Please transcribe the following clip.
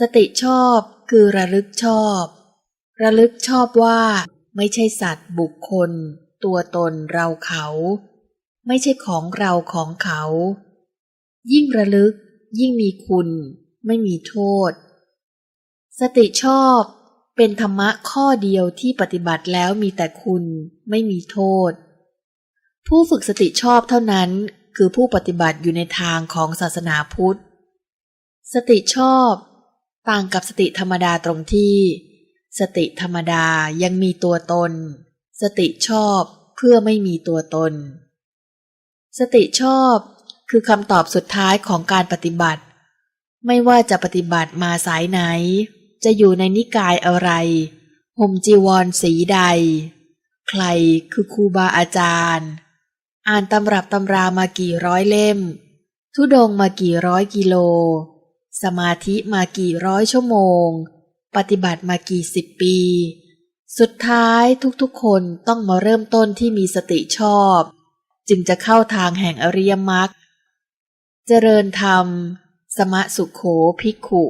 สติชอบคือระลึกชอบ ระลึกชอบว่าไม่ใช่สัตว์บุคคล ตัวตนเราเขา ไม่ใช่ของเราของเขา ยิ่งระลึกยิ่งมีคุณ ไม่มีโทษ สติชอบเป็นธรรมะข้อเดียวที่ปฏิบัติแล้วมีแต่คุณไม่มีโทษ ผู้ฝึกสติชอบเท่านั้นคือผู้ปฏิบัติอยู่ในทางของศาสนาพุทธ สติชอบ ต่างกับสติธรรมดาตรงที่ สติธรรมดายังมีตัวตน สติชอบเพื่อไม่มีตัวตน สติชอบคือคำตอบสุดท้ายของการปฏิบัติ ไม่ว่าจะปฏิบัติมาสายไหน จะอยู่ในนิกายอะไรห่มจีวรสีใด ใครคือครูบาอาจารย์ อ่านตำรับตำรามากี่ร้อยเล่ม ทุดงมากี่ร้อยกิโล สมาธิมากี่ร้อยชั่วโมง ปฏิบัติมากี่สิบปี สุดท้ายทุกๆคนต้องมาเริ่มต้นที่มีสติชอบ จึงจะเข้าทางแห่งอริยมรรคเจริญธรรม สมะสุขโขภิกขุ